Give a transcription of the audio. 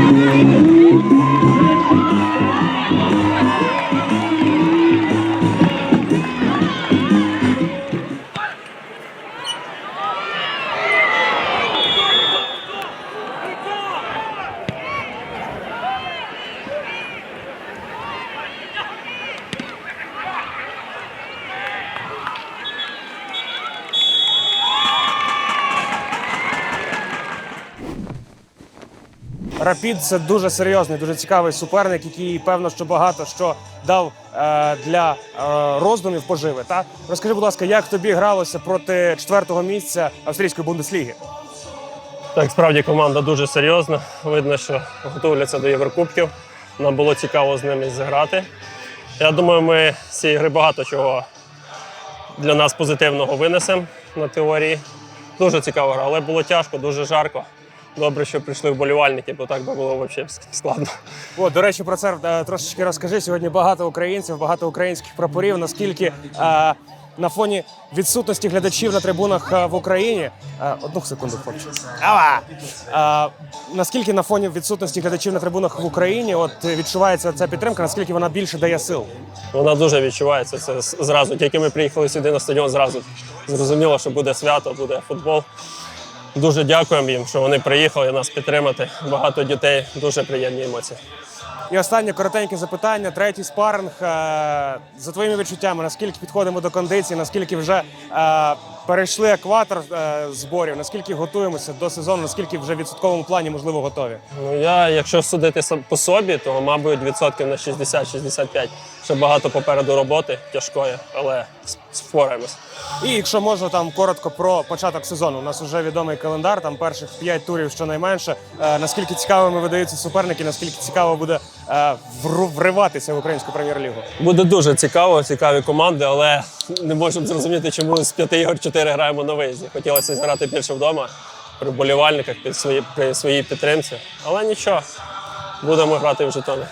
Yeah. Рапід це дуже серйозний, дуже цікавий суперник, який певно, що багато що дав е, для е, роздумів поживи. Та розкажи, будь ласка, як тобі гралося проти четвертого місця австрійської бундесліги? Так, справді команда дуже серйозна. Видно, що готуються до Єврокубків. Нам було цікаво з ними зіграти. Я думаю, ми з цієї гри багато чого для нас позитивного винесемо на теорії. Дуже цікава гра, але було тяжко, дуже жарко. Добре, що прийшли вболівальники, бо так би було взагалі складно. О, до речі, про це е, трошечки розкажи. Сьогодні багато українців, багато українських прапорів. Наскільки е, на фоні відсутності глядачів на трибунах е, в Україні е, одну секунду, хлопче. Ава! Е, наскільки на фоні відсутності глядачів на трибунах в Україні, от відчувається ця підтримка, наскільки вона більше дає сил? Вона дуже відчувається. Це зразу. Тільки ми приїхали сюди на стадіон, зразу зрозуміло, що буде свято, буде футбол. Дуже дякуємо їм, що вони приїхали нас підтримати. Багато дітей, дуже приємні емоції. І останнє коротеньке запитання. Третій спаринг. Е, за твоїми відчуттями, наскільки підходимо до кондиції, наскільки вже е, перейшли екватор е, зборів, наскільки готуємося до сезону, наскільки вже в відсотковому плані можливо готові? Ну я, якщо судити по собі, то мабуть відсотків на 60-65. Ще багато попереду роботи тяжкої, але с- впораємось. І якщо можна там коротко про початок сезону. У нас вже відомий календар, там перших п'ять турів щонайменше. Е, наскільки цікавими видаються суперники, наскільки цікаво буде е, вриватися в українську прем'єр-лігу? Буде дуже цікаво, цікаві команди, але не можемо зрозуміти, чому з п'яти ігор чотири граємо на виїзді. Хотілося зіграти більше вдома при вболівальниках під свої при своїй підтримці. Але нічого, будемо грати в Житомирі.